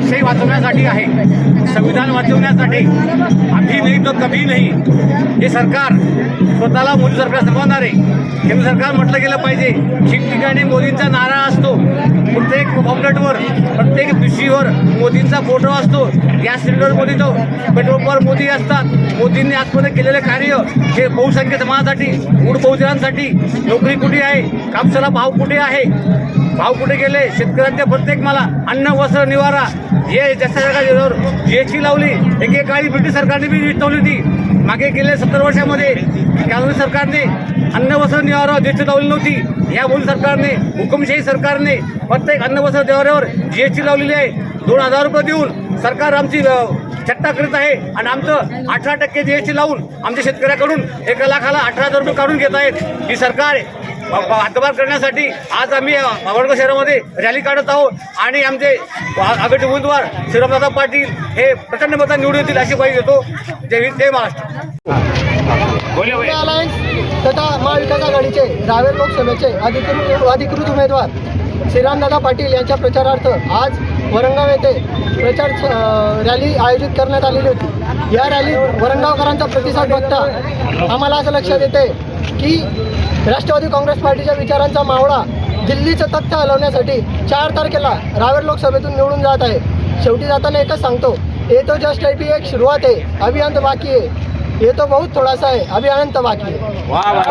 लोकशाही वाचवण्यासाठी आहे. संविधान वाचवण्यासाठी आम्ही नाही तो कमी नाही. हे सरकार स्वतःला मोदी सरकार संपवणार आहे. केंद्र सरकार म्हटलं गेलं पाहिजे. ठिकठिकाणी मोदींचा नारा असतो. प्रत्येक मोदींचा फोटो असतो गॅस सिलेंडर तो पेट्रोल मोदी असतात. मोदींनी आजपर्यंत केलेले कार्य हे बहुसंख्य समाजासाठी मूळ बहुजनांसाठी नोकरी कुठे आहे कापसाला भाव कुठे आहे भाव कुठे गेले शेतकऱ्यांच्या प्रत्येक मला अन्न वस्त्र निवारा हे जास्त जी एस टी लावली एकेकाळी ब्रिटिश सरकारने बी लावली होती. मागे गेले सत्तर वर्षामध्ये काँग्रेस सरकारने अन्न वस्त्र निवारा जेची लावली नव्हती. या मोदी सरकारने हुकुमशाही सरकारने प्रत्येक अन्न वस्त्र निवाऱ्यावर जी टी लावलेली आहे. दोन हजार रुपये देऊन सरकार आमची अ, थट्टा करीत आहे आणि आमचं अठरा टक्के जी एस टी लावून आमच्या शेतकऱ्याकडून एका लाखाला अठरा हजार रुपये काढून घेत आहेत. ही सरकार हातभार करण्यासाठी आज आम्ही अ, वडगाव शहरामध्ये रॅली काढत आहोत आणि आमचे आघाडी उमेदवार श्रीरामदादा पाटील हे प्रचंड मतात निवडून येतील अशी ग्वाही देतो. जय हिंद जय महाराष्ट्र. तथा महाविकास आघाडीचे रावेर लोकसभेचे अधिकृत अधिकृत उमेदवार श्रीरामदादा पाटील यांच्या प्रचारार्थ आज वरंगाव येथे प्रचार रॅली आयोजित करण्यात आलेली होती. या रॅलीत वरंगावकरांचा प्रतिसाद बघता आम्हाला असं लक्षात येते की राष्ट्रवादी काँग्रेस पार्टीच्या विचारांचा मावळा दिल्लीचं तथ्य हलवण्यासाठी चार तारखेला रावेर लोकसभेतून निवडून जात आहे. शेवटी जाताना एकच सांगतो ये तो जस्ट अभी एक सुरुवात आहे अभियान बाकी आहे. ये तो बहुत थोडासा आहे अभियंत बाकी आहे.